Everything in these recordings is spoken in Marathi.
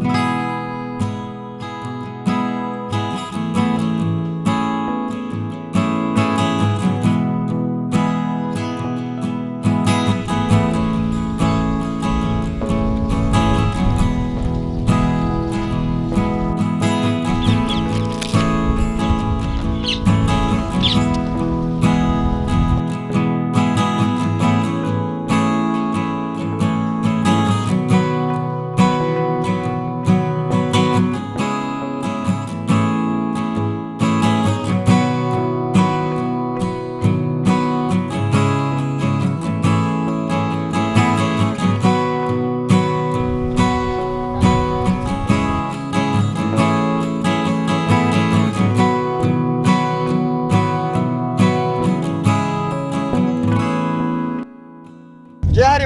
Yeah.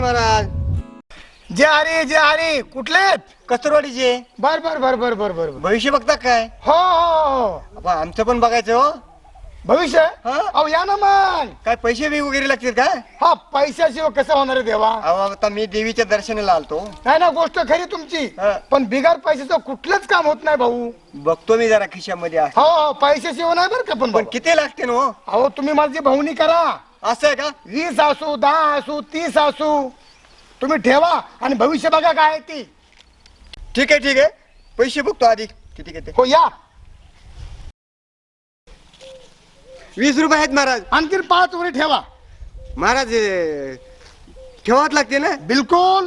महाराज. जे हरी जे हरी कुठले? आहेत? कस्तुरवाडीचे बर बर बर बर बर बर बर. भविष्य बघता काय? हो हो हो. आमचं पण बघायचं हो. भविष्य? हा? अहो या ना मग. काय पैसे बी वगैरे लागतील काय हा पैशाशिवाय कसं होणार आहे देवा? अहो आता मी देवीच्या दर्शनाला आलतो. नाही ना गोष्ट खरी तुमची. हा. पण बिगार पैशाचं कुठलंच काम होत नाही भाऊ. बघतो मी जरा खिशामध्ये आहे. हो हो पैशाशिवाय नाही बरं का पण पण भाऊ. किती लागते ना हो? अहो तुम्ही माझी भाऊनी करा. असं आहे का? वीस असू दहा असू तीस असू. तुम्ही ठेवा आणि भविष्य बघा काय आहे ती. ठीक आहे ठीक आहे. पैसे बघतो आधी. किती किती हो या. वीस रुपये आहेत महाराज. आणखीन पाच वरी ठेवा. महाराज हे, ठेवाच लागते ना? बिलकुल.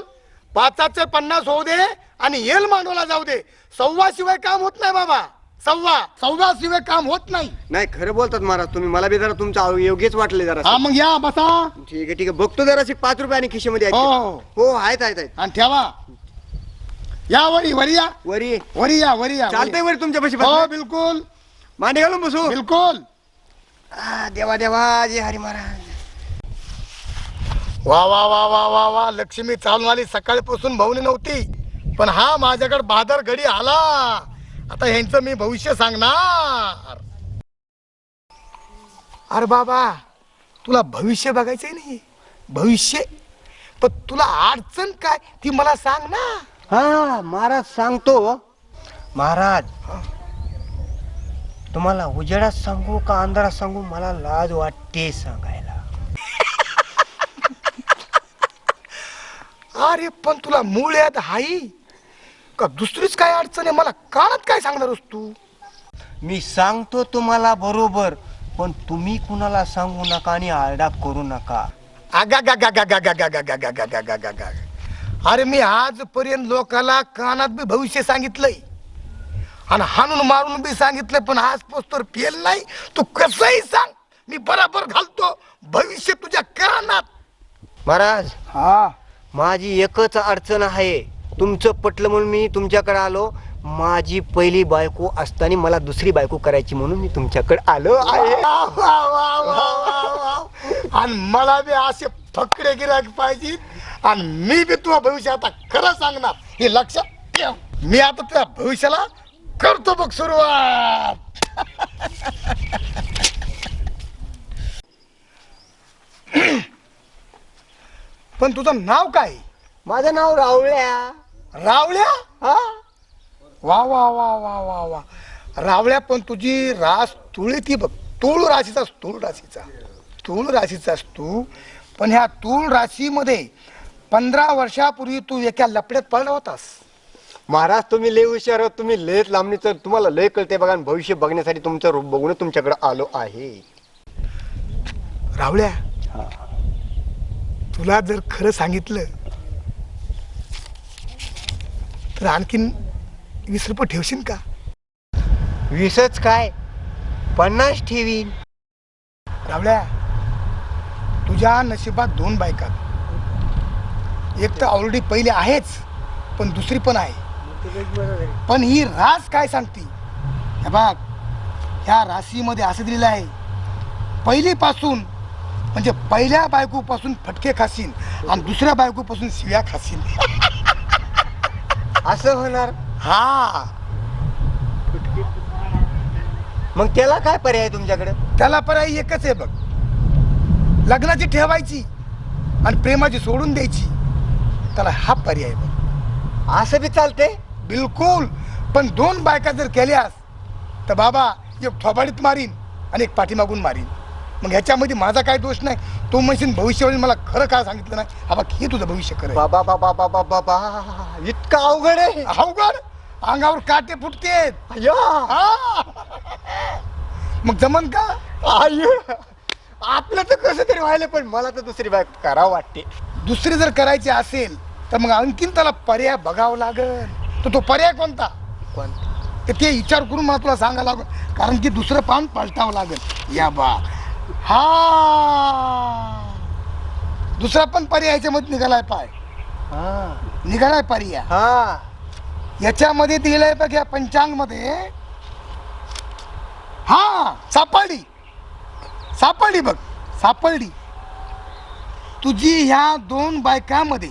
पाचाचे पन्नास होऊ दे आणि येल मांडवला जाऊ दे. सव्वा शिवाय काम होत नाही बाबा. सव्वा सव्वा शिवाय काम होत नाही. नाही खरं बोलतात महाराज तुम्ही. मला बी जरा तुमचं योग्यच वाटले जरा हा मग या बसा. ठीक आहे ठीक आहे. बघतो जरा पाच रुपये आणि खिशामध्ये आहेत हो का? हो आहेत आहेत आहेत. आणि ठेवा. या वरी वरी या. वरी. वरी या वरी या चालतंय वरी तुमच्या पैसे हो बिलकुल. मांडे घालून बसू. बिलकुल. आ, देवा देवा जय हरी महाराज. वा वा वा वा वा वा. लक्ष्मी चालून आली. सकाळपासून भाऊनी नव्हती. पण हा माझ्याकडे बादर घडी आला. आता ह्यांचं मी भविष्य सांगणार. अरे बाबा तुला भविष्य बघायचंय नाही. भविष्य? पण तुला अडचण काय ती मला सांग ना. हा महाराज सांगतो. महाराज तुम्हाला उजेडात सांगू का अंधारात सांगू मला लाज वाटते सांगायला. अरे पण तुला मूळ यात हाई का दुसरीच काय अडचण आहे मला काळात काय सांगणारस तू मी सांगतो तुम्हाला बरोबर पण तुम्ही कुणाला सांगू नका आणि आरडा करू नका आगागागागागागागागागागागागा. अरे मी आजपर्यंत लोकाला कानात बी भविष्य सांगितलंय आणि हाणून मारून बी सांगितलंय पण आज पोस्टर फेल नाही तू कसंही सांग मी बराबर घालतो भविष्य तुझ्या कानात महाराज हा माझी एकच अडचण आहे तुमचं पटलं म्हणून मी तुमच्याकडे आलो. माझी पहिली बायको असताना मला दुसरी बायको करायची म्हणून मी तुमच्याकडे आलो आहे. वा, वा, वा, वा, वा, वा. आणि मला बी असे फकडे गिराक पाहिजे आणि मी बी तुझ्या भविष्य आता खरं सांगणार. हे लक्षात ठेव. मी आता तुझ्या भविष्याला करतो बघ सुरुवात. पण तुझं नाव काय? माझं नाव रावळ्या रावळ्या हा? वा वा वा वा वा वा. रावळ्या पण तुझी रास तुळ ती बघ. तूळ राशीचा तूळ राशीचा. तूळ राशीचास तू पण ह्या तूळ राशीमध्ये पंधरा वर्षापूर्वी तू एका लपड्यात पडला होतास. महाराज तुम्ही लय हुशार आहोत. तुम्ही लयच लांबणीचं तुम्हाला लय कळते बघा आणि भविष्य बघण्यासाठी तुमचं रूप बघून तुमच्याकडे आलो आहे. रावळ्या तुला जर खरं सांगितलं तर आणखीन वीस रुपये ठेवशील का? वीसच काय? पन्नास ठेवीन. रावळ्या तुझ्या नशिबात दोन बायका एक तर ऑलरेडी पहिली आहेच पण दुसरी पण आहे. पण ही रास काय सांगते? हे बघ ह्या राशीमध्ये असं दिलेलं आहे पहिलीपासून म्हणजे पहिल्या बायकोपासून फटके खाशील आणि दुसऱ्या बायकोपासून शिव्या खाशील असं होणार? हा. मग त्याला काय पर्याय तुमच्याकडे? त्याला पर्याय एकच आहे बघ. लग्नाची ठेवायची आणि प्रेमाची सोडून द्यायची. त्याला हा पर्याय बघ. असं बी चालते बिलकुल. पण दोन बायका जर केल्यास तर बाबा एक थोबाडीत मारीन आणि एक पाठीमागून मारीन. मग ह्याच्यामध्ये माझा काय दोष नाही? तो म्हणशील भविष्यवाणी मला खरं काय सांगितलं नाही? हा बघ हे तुझं भविष्य खरं आहे. बाबा बाबा बाबा बाबा इतकं अवघड आहे. अवघड? अंगावर काटे फुटतेत अय्या. हा. मग जमन का. आपलं तर कसं तरी व्हायला पण मला तर दुसरी बाईक करावं वाटते. दुसरी जर करायची असेल तर मग आणखीन त्याला पर्याय बघावा लागल. तर तो पर्याय कोणता? कोणतं? तर ते विचार करून मला तुला सांगायला लागल. कारण की दुसरं पान पलटावं लागेल. या बा. हा. दुसरा पण पर्याय ह्याच्यामध्ये निघालाय पाय. हा. निघालाय पर्याय. हा. याच्यामध्ये दिलंय बघ या पंचांगमध्ये हा सापडली. सापडली बघ सापडली. तुझी ह्या दोन बायकामध्ये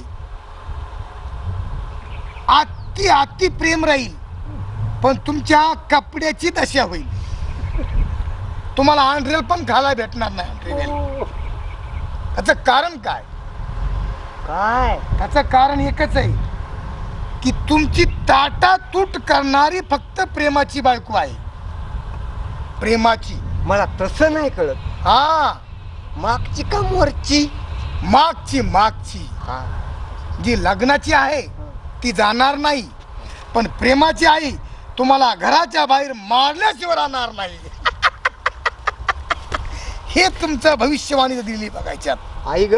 अति अति प्रेम राहील पण तुमच्या कपड्याची दशा होईल. तुम्हाला आंड्रेल पण खायला भेटणार नाही आंड्रेल त्याचं कारण काय? काय? त्याचं कारण एकच आहे की तुमची ताटातूट करणारी फक्त प्रेमाची बायको आहे. प्रेमाची. मला तसं नाही कळत. हा. मागची का मोरची? मागची मागची. हा. जी लग्नाची आहे ती जाणार नाही. पण प्रेमाची आई तुम्हाला घराच्या बाहेर मारल्याशिवाय राहणार नाही. हे तुमचं भविष्यवाणी दिली बघायच्यात आई ग.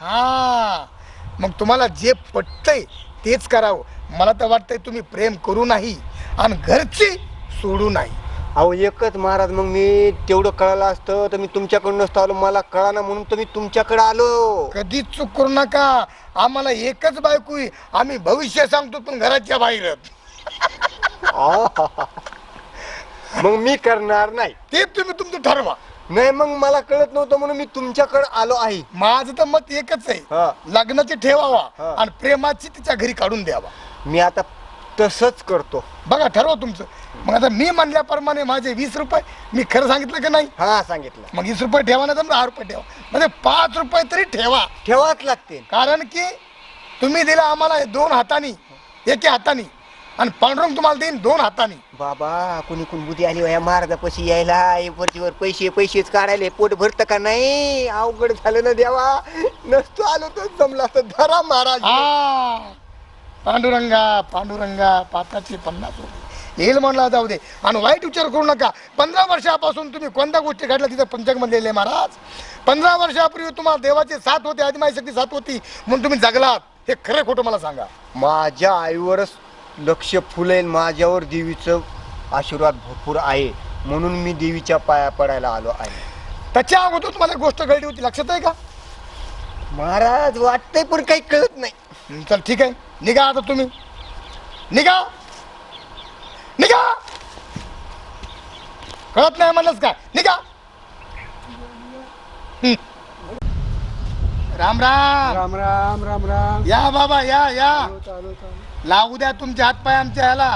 हा. मग तुम्हाला जे पटतंय तेच करावं. मला तर वाटतंय तुम्ही प्रेम करू नाही आणि घरची सोडू नाही. अहो एकच महाराज मग मी तेवढं कळालं असतं तर मी तुमच्याकडून नसतो आलो. मला कळाना म्हणून तर मी तुमच्याकडे आलो. कधीच चूक करू नका. आम्हाला एकच बायको आहे. आम्ही भविष्य सांगतो पण घराच्या बाहेरच. मग मी करणार नाही. ते तुम्ही तुमचं ठरवा. नाही मग मला कळत नव्हतं म्हणून मी तुमच्याकडे आलो आहे. माझं तर मत एकच आहे. लग्नाची ठेवावा हा. आणि प्रेमाची तिच्या घरी काढून द्यावा. मी आता तसंच करतो. बघा ठरवा तुमचं. मग आता मी म्हणल्याप्रमाणे माझे वीस रुपये मी खरं सांगितलं की नाही? हा सांगितलं. मग वीस रुपये ठेवा नाही तर दहा रुपये ठेवा. म्हणजे पाच रुपये तरी ठेवा. ठेवाच लागते कारण की तुम्ही दिला आम्हाला हे दोन हातानी एके हातानी. आणि पांडुरंग तुम्हाला देईन दोन हातानी. बाबा कुणी कुणी बुद्धी आली या महाराजापाशी यायला? वरचीवर पैसे पैसेच काढायले. पोट भरतं का नाही? अवघड झालं ना देवा. नसतो आलो तर जमला तर धरा महाराज. हा पांडुरंगा पांडुरंगा पाताचे पन्नास रुपये. येईल म्हणला जाऊ दे आणि वाईट विचार करू नका. पंधरा वर्षापासून तुम्ही कोणत्या गोष्टी घडल्या तिथं पंचकमध्ये महाराज? पंधरा वर्षापूर्वी तुम्हाला देवाची साथ होती आदिमाई साथ होती. म्हणून तुम्ही जगलात. हे खरं खोटं मला सांगा. माझ्या आईवरच लक्ष फुलेल माझ्यावर देवीचं आशीर्वाद भरपूर आहे. म्हणून मी देवीच्या पाया पडायला आलो आहे. त्याच्या अगोदर तुम्हाला एक गोष्ट घडली होती लक्षात आहे का? महाराज वाटतंय पण काही कळत नाही. हं, चल ठीक आहे. निघा आता तुम्ही. निघा! निघा! कळत नाही म्हणलंच काय. निघा! हं. राम राम. राम राम राम राम. या बाबा या या. चालू चालू लागू द्या तुमचे हातपाय आमच्या ह्याला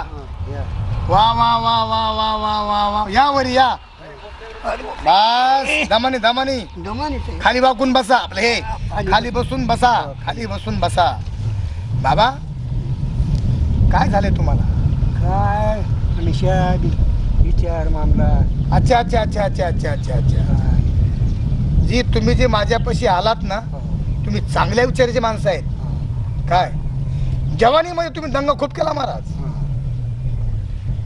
या. वा वा वा वा वा वा वा वा. या वरी या. बस दमानी दमानी खाली वाकून बसा आपलं. हे खाली. बसून बसा. खाली. बसून बसा. बाबा काय झाले तुम्हाला? काय? हमेशा विचार मामला. अच्छा अच्छा अच्छा अच्छा अच्छा अच्छा अच्छा. जी तुम्ही जे माझ्यापाशी आलात ना तुम्ही चांगल्या विचाराचे माणसं आहेत. काय? जवानीमध्ये तुम्ही दंग खूप केला महाराज.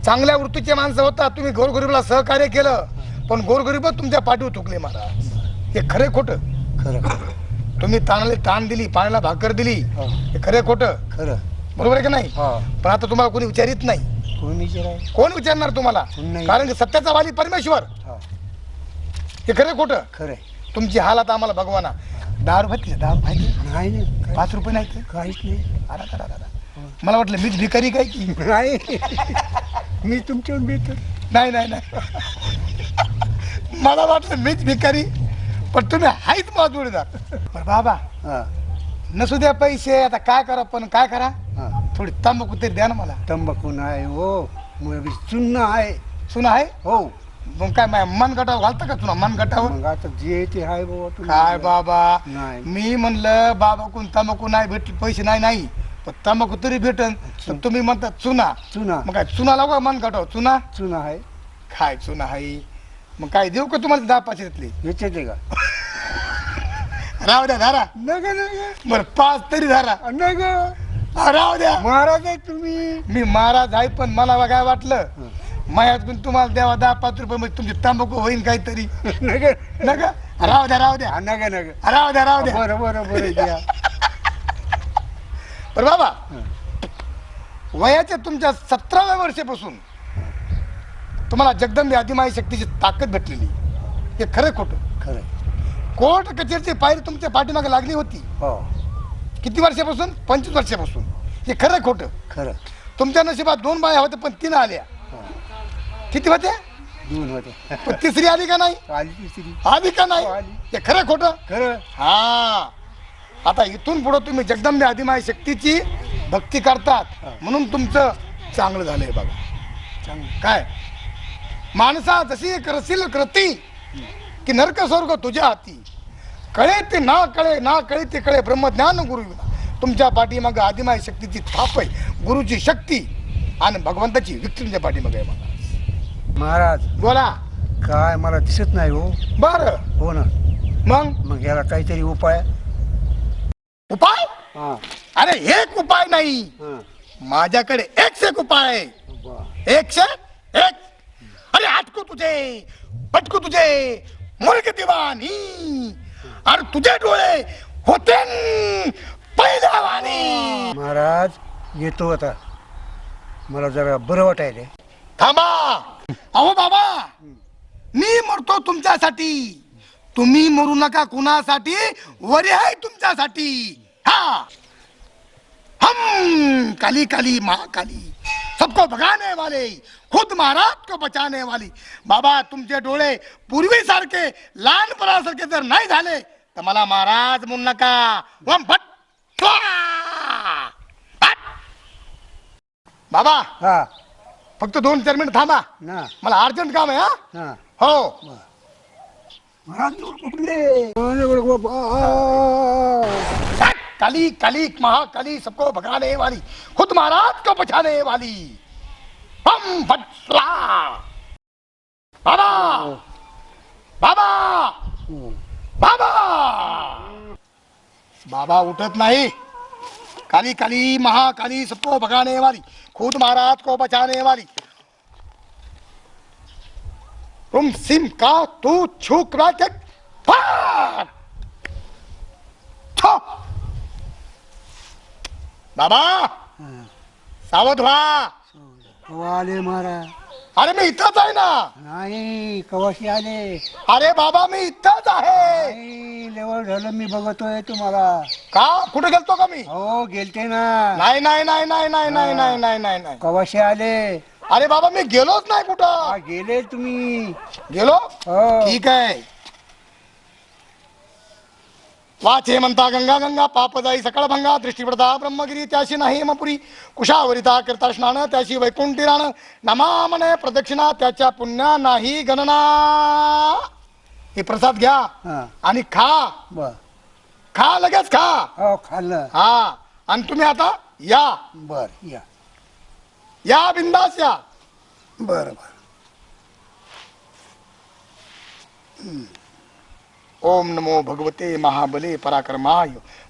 चांगल्या वृत्तीचे माणसं होता तुम्ही गोरगरीबला सहकार्य केलं पण गोरगरीब तुमच्या पाठीवर थुकले महाराज. हे खरे खोटं. खरं तुम्ही ताणाला ताण दिली पाण्याला भाकर दिली हो. खरे खोटं. खरं. बरोबर आहे की नाही? पण आता तुम्हाला कोणी विचारित नाही. कोण विचारणार तुम्हाला? नाही. कारण की सत्याचा वाली परमेश्वर. हो. हे खरे खोटं. खरं तुमची हालत आम्हाला भगवाना. दहा रुपये दहा रुपये नाही नाही. पाच रुपये नाही ते काहीच नाही. अरे, अरे, अरे, अरे. मला वाटलं मीच भिकारी काय की? नाही. मी तुमच्यावर बेतर नाही नाही नाही. मला वाटलं मीच भिकारी पण तुम्ही हाईत माझोडीदार बरं बाबा हा. नसू द्या पैसे आता काय करा पण काय करा? हा. थोडी तंबाखू तरी द्या ना मला. तंबाखू नाही हो. मग चुन्न आहे. सुना आहे? हो. मग काय माझ्या मन गटावर घालतं का तुला मन गटावर मग आता जे ते आहे बाबा काय बाबा? नाही. मी म्हणलं बाबा कोण तंबाखू नाही भेटली पैसे नाही नाही. पण तंबाखू तरी भेटन. तर तुम्ही म्हणता चुना. चुना. मग काय चुना लावू का मन काढव चुना? चुना आहे. काय चुना हाय मग काय देऊ का तुम्हाला दहा पाचशे याच्यात आहे का? राहू द्या धारा. बरं पाच तरी धारा. नग. हा, राहू द्या. महाराज आहे तुम्ही. मी महाराज आहे पण मला काय वाटलं. हं. मायातून तुम्हाला द्यावा दहा पाच रुपये म्हणजे तुमची तंबाखू होईन काहीतरी. नका राहू द्या राहू द्या. नग नग. राहू द्या राहू द्या. बरं बरं बरं द्या. बरं बाबा. वयाच्या तुमच्या सतराव्या वर्षापासून तुम्हाला जगदंबे आदिमाई शक्तीची ताकद भेटलेली. हे खरं खोटं? खरं. कोर्ट कचेरीची पायरी तुमच्या पाठीमागे लागली होती. हो. किती वर्षापासून? पंचवीस वर्षापासून. हे खरं खोटं? खरं. तुमच्या नशिबात दोन बाया होत्या पण तीन आल्या. किती होत्या दोन होते. पण तिसरी आली का नाही? आली तिसरी. आली का नाही? हो, आली. हे खरं खोटं? खरं. हा. आता इथून पुढे तुम्ही जगदंबे आदिमाई शक्तीची भक्ती करतात. म्हणून तुमचं चांगलं झालंय बघा. चांगलं. काय? माणसा जशी करशील कृती की नरक स्वर्ग तुझ्या हाती. कळे ते ना कळे ना कळे ते कळे ब्रह्मज्ञान गुरु. तुमच्या पाठीमागं आदिमाई शक्तीची थाप आहे. गुरुची शक्ती आणि भगवंताची विक्री तुमच्या पाठीमागे आहे बघा. महाराज. बोला. काय मला दिसत नाही हो. बर. हो ना. मग? मग याला काहीतरी उपाय. उपाय? हा. अरे एक उपाय नाही. हा. माझ्याकडे एकशे एक उपाय आहे. बा. एकशे एक. अरे हटको तुझे. पटको तुझे. मुर्ग दिवानी अरे तुझे डोळे होते महाराज येतो आता. मला जरा बरं वाटायले थांबा. अहो बाबा. मी मरतो तुमच्यासाठी. तुम्ही मरू नका कुणासाठी. वरी आहे तुमच्यासाठी. हा. हम काली काली महाकाली सबको भगाने वाले. खुद महाराज को बचाने वाली. बाबा तुमचे डोळे पूर्वीसारखे लहानपणासारखे जर नाही झाले तर मला महाराज म्हणू नका. वम भट बाबा हा. फक्त दोन चार मिनिट थांबा. ना. मला अर्जंट काम आहे हा? हा. हो! काली काली महाकाली सबको भगाने वाली. खुद महाराज को बचाने वाली. हम स्वाहा. बाबा. बाबा. बाबा. बाबा उठत नाही. काली काली महाकाली सबको भगाने वाली. खुद महाराज को बचाने वाली। तुम सिम का तू छूक बाबा सावध वाले महाराज अरे मी इथंच आहे ना. नाही कवाशी आले. अरे बाबा मी इथंच आहे. नाही लेवल झालं मी बघतोय तुम्हाला. का? कुठे गेलतो का मी? हो गेलते ना. नाही नाही नाही नाही नाही नाही नाही नाही नाही नाही. कवाशी आले. अरे बाबा मी गेलोच नाही हा, कुठं गेले तुम्ही. गेलो? हो. ठीक आहे. वाचे म्हणता गंगा गंगा पाप जाई सकळ भंगा दृष्टी पडता ब्रह्मगिरी त्याशी नाही मपुरी. कुशावरिता करता स्नान त्याशी वैकुंठी राण नमा म्हणे प्रदक्षिणा त्याच्या पुण्या नाही गणना. हे प्रसाद घ्या आणि खा. बर. खा लगेच खा. हो खाल्लं. हा. आणि तुम्ही आता या. बर या. या बिंदास या. बर बर. ओम नमो भगवते महाबले पराक्रमाय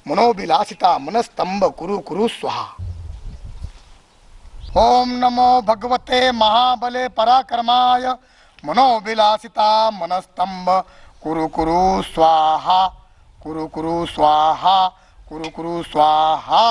मनोविलासिता मनस्तंभ कुरु कुरु स्वाहा। ओम नमो भगवते महाबले पराक्रमाय मनोविलासिता मनस्तंभ कुरु कुरु स्वाहा। कुरु कुरु स्वाहा कुरु कुरु स्वाहा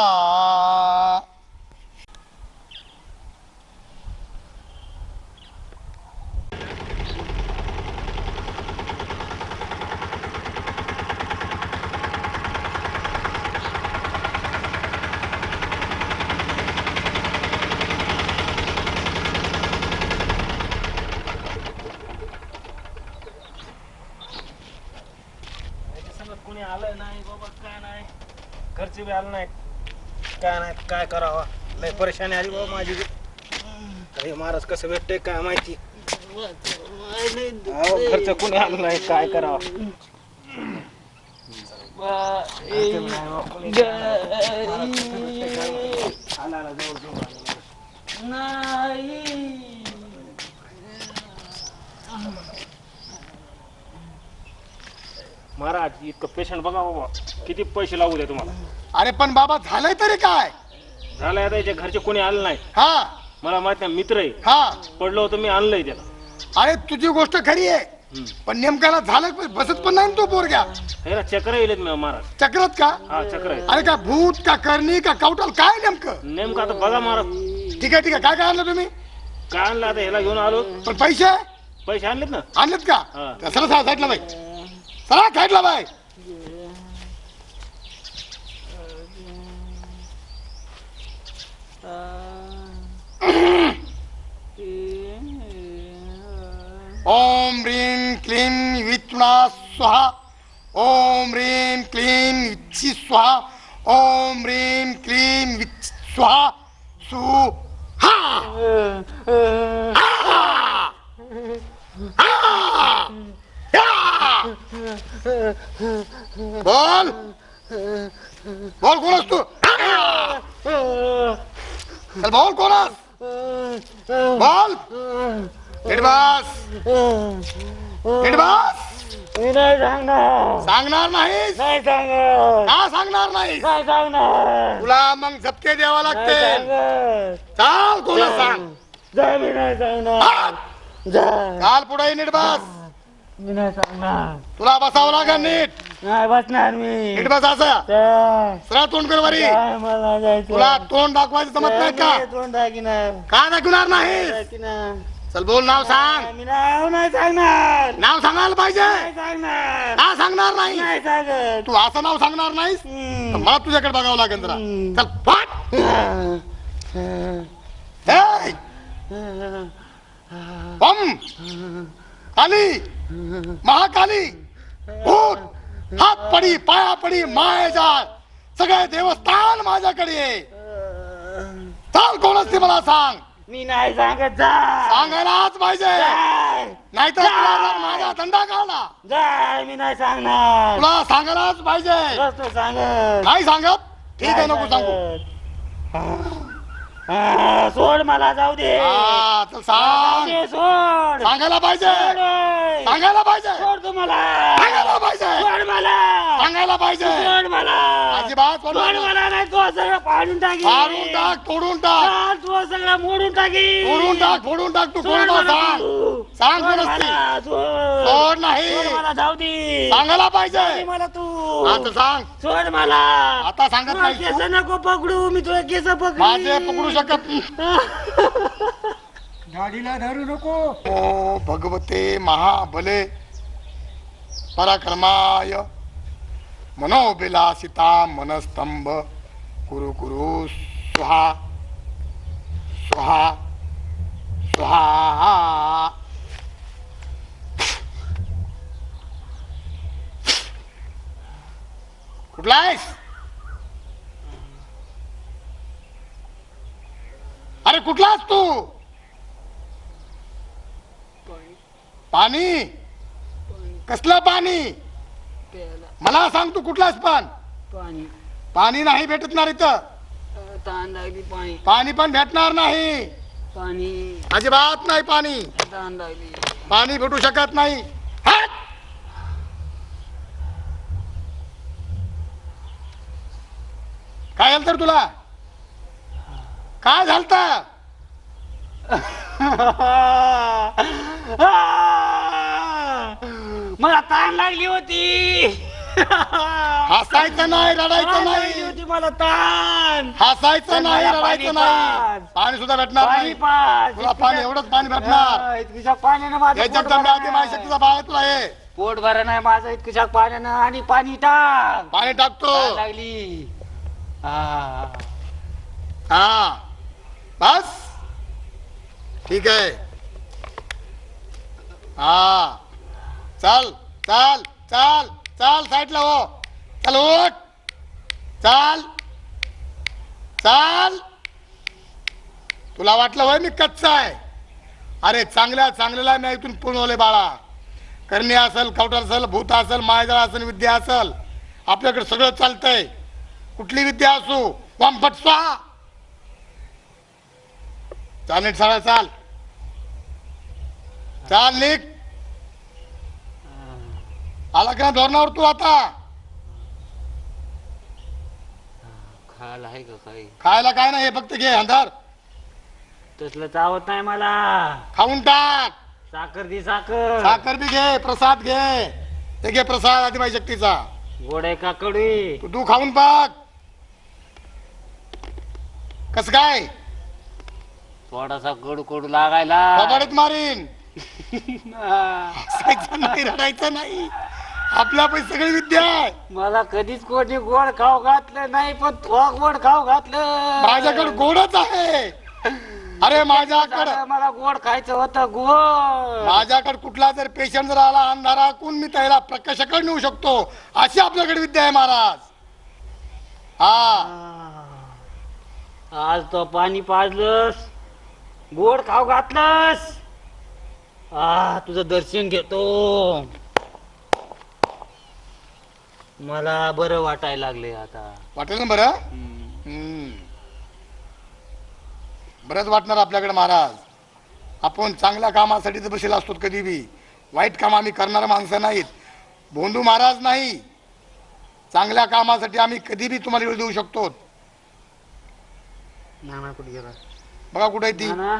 काय नाही काय करावं? लय परेशानी आली बाबा माझी. अरे महाराज कसं भेटतंय काय माहिती? अहो, घरचं कोणी आलं नाही काय करावं? आला जवळ जवळ महाराज इतकं पेशंट बघा बाबा. किती पैसे लागू द्या तुम्हाला? अरे पण बाबा झालंय तरी काय? झालं आता याच्या घरचे कोणी आलं नाही. हा. मला माहीत नाही मित्र आहे. हा. पडलो होतं मी आणलंय त्याला. अरे तुझी गोष्ट खरी आहे. पण नेमक्याला झालं पण बसत पण नाही ना तो पोरग्या? हे ना चक्र येलेत मी महाराज. चक्रत का? हा चक्र आहे. अरे का भूत का करणी का कावटाल काय नेमकं? नेमकं आता बघा महाराज. ठीक आहे ठीक आहे. काय काय आणलं तुम्ही? काय आणलं आता ह्याला घेऊन आलो? पण पैसे? पैसे आणलेत ना? आणलेत का? हा. तर सरळ सरळ साईडला बाई. सरळ साईडला बाई. ओम ह्रीं क्लीं विष्णा स्वाहा। ओम ह्रीं क्लीं विच्छी स्वाहा। ओम ह्रीं क्लीं विच्छ स्वाहा। सुहा बोल। बोल कोणस तू? बोल कोणस बोल! हिडबास हिडबास मी नाही सांगणार. सांगणार नाही सांगत का सांगणार नाही सांगणार. तुला मग झपके द्यावा नाही लागते चाल कोणा सांग. जा मी नाही सांगणार. जा. चाल पुढे नीट बस. मी नाही सांगणार. तुला बसावं लागेल नीट. नाही बसणार मी. नीट बस असं जा. सरळ तोंड कर वरी. काय मला जायचं. तुला तोंड दाखवायचं जमत नाही का? तोंड दाखिणार का दाखवणार नाही? चल बोल नाव सांग. मी नाव नाही सांगणार. नाव सांगायला पाहिजे. नाही सांगणार. सांगणार नाही. नाही सांगत. तू असं नाव सांगणार नाहीस? तर हम्म. मला तुझ्याकडे बघावं लागेल जरा. हम्म. चल फाट. हे. काली महाकाली भूत हात पडी पाया पडी माय सगळे देवस्थान माझ्याकडे. चाल कोण असते मला सांग. मी नाही सांगत जा सांगायलाच पाहिजे. जाय. नाहीतर माझा धंदा काढला जाय मी नाही सांगणार. तुला सांगायलाच पाहिजे. सांगत. नाही सांगत? ठीक आहे नको सांगू. सोड मला जाऊ दे. हा चल सांग. दे, सोड. सांगायला पाहिजे. सोड ओय. सांगायला पाहिजे. सोड तू मला सांगायला पाहिजे. सोड मला. सांगायला पाहिजे. सोड मला. अजिबात सोड नका. मला नाही तो सगळं पाडून टाकी फाडून टाक तोडून टाक. तो सगळं मोडून टाकी फोडून टाक फोडून टाक तू सोड मला सांग तू. सांग सोड मला, सोड. सोड नाही. सोड मला जाऊ दे. सांगायला पाहिजे. मला तू. आता सांग. सोड मला. आता सांगत नाही. केस. नको पकडू मी तुला केस पकडू माझे पकडू शकत. गाडीला धरू नको. ओ भगवते महाबले पराक्रमाय. मनोविलासिता मनस्तंभ कुरु कुरु स्वाहा स्वाहा स्वाहा कुठला आहेस अरे कुठलास तू? पाणी? कसलं पाणी? मला सांग तू कुठलास पण? पाणी. पाणी नाही भेटणार इथं. लागली पाणी. पाणी पण भेटणार नाही. पाणी. अजिबात नाही पाणी. लागली. पाणी भेटू शकत नाही. हट! काय झालं तर तुला? काय झालत? मला ताण लागली होती. हसायचं नाही रडायचं ताण लागली नाही होती मला ताण. हसायचं नाही मला रडायचं पाणी नाही. पाज. पाणी सुद्धा भेटणार पाणी नाही. पाज तुला पाणी एवढंच पाणी भेटणार. इतकशा पाण्यानं माझं याच्यात पोट जमला भरलं होती माझ्या. शक्तीचा आहे पोट भर नाही माझं इतकशा पाण्यानं आणि पाणी टाक. पाणी टाकतो. ताण लागली. हा. हा. बस. ठीक आहे. हा. चल चल चल चल साईडला हो. चल उठ. चल. चल. तुला वाटलं होय मी कच्चा आहे. अरे चांगल्या चांगल्याला मी इथून पुरवले बाळा. करणी असेल कवटर असेल भूत असेल मायदळ असेल विद्या असेल आपल्याकडे सगळं चालतंय. कुठली विद्या असू? वामपट स्वाहा चाल नीट चाल. चाल आला का धोरणावर तू आता? खायला आहे का काही? खायला काय नाही हे फक्त घे अंधार. तसलं चावत नाही मला. खाऊन टाक. साखर दे साखर. साखर बी घे प्रसाद घे. हे घे प्रसाद आदिबाई शक्तीचा. गोड आहे का कडवी तू तू खाऊन बघ. कस काय? थोडासा कडू कडू लागायला. कबाडीत मारीन. हसायचं नाही रडायचं नाही. आपल्या पैसे सगळी विद्या आहे. मला कधीच कोणी गोड खाऊ घातलं नाही पण तो गोड खाऊ घातलं. माझ्याकडे गोडच आहे. अरे माझ्याकडे दादा, मला गोड खायचं होतं गोड. माझ्याकडे कुठला जर पेशंट जर आला अंधारा कोण मी त्याला प्रकाशाकडे नेऊ शकतो? अशी आपल्याकडे विद्या आहे महाराज. हा. आज तो पाणी पाजलंस गोड खाऊ घातलंस. आ तुझं दर्शन घेतो. मला बरं वाटायला लागले आता. वाटेल ना बरं? हम्म. बरंच वाटणार आपल्याकडे महाराज. आपण चांगल्या कामासाठीच बसेल असतो कधी बी. वाईट काम आम्ही करणारा माणसं नाहीत. भोंदू महाराज नाही. चांगल्या कामासाठी आम्ही कधी बी तुम्हाला वेळ देऊ शकतो नाना कुठे गेला? बघा कुठे आहे ती. नाना?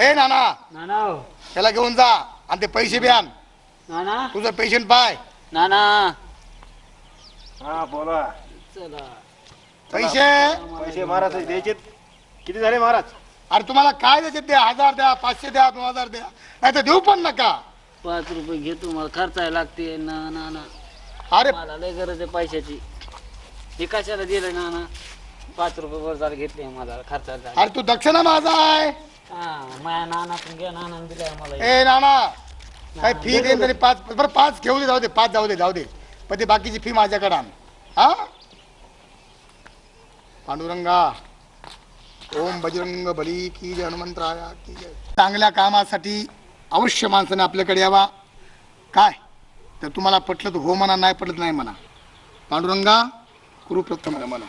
ए नाना नाना हो. त्याला घेऊन जा आणि ते पैसे बी आण. नाना? तुझं पेशंट पाय. नाना. हा बोला. चला. पैसे? पैसे महाराज द्यायचे किती झाले महाराज? अरे तुम्हाला काय द्यायचे ते? हजार द्या पाचशे द्या दोन हजार द्या. नाही तर देऊ पण नका. पाच रुपये घेतो मला खर्चायला लागते. ना ना ना. अरे मला लय गरज आहे पैशाची. हे कशाला दिलं ना ना पाच रुपये वर जरा घेतले मला. खर्चायला अरे तू दक्षिणा माझा आहे. माझ्या नाना पण घ्या नाना दिलाय मला ए नाना! काय फी देईन तरी पाच बरं पाच घेऊ दे जाऊ दे पाच जाऊ दे जाऊ दे. पण ते बाकीची फी माझ्याकडे आण. हा? पांडुरंगा ओम बजरंग बली की जय हनुमंतराया की जय. चांगल्या कामासाठी अवश्य माणसाने आपल्याकडे यावा. काय? तर तुम्हाला पटलं तर हो म्हणा नाही पटलं नाही म्हणा. पांडुरंगा कुरुप्रथ म्हणा.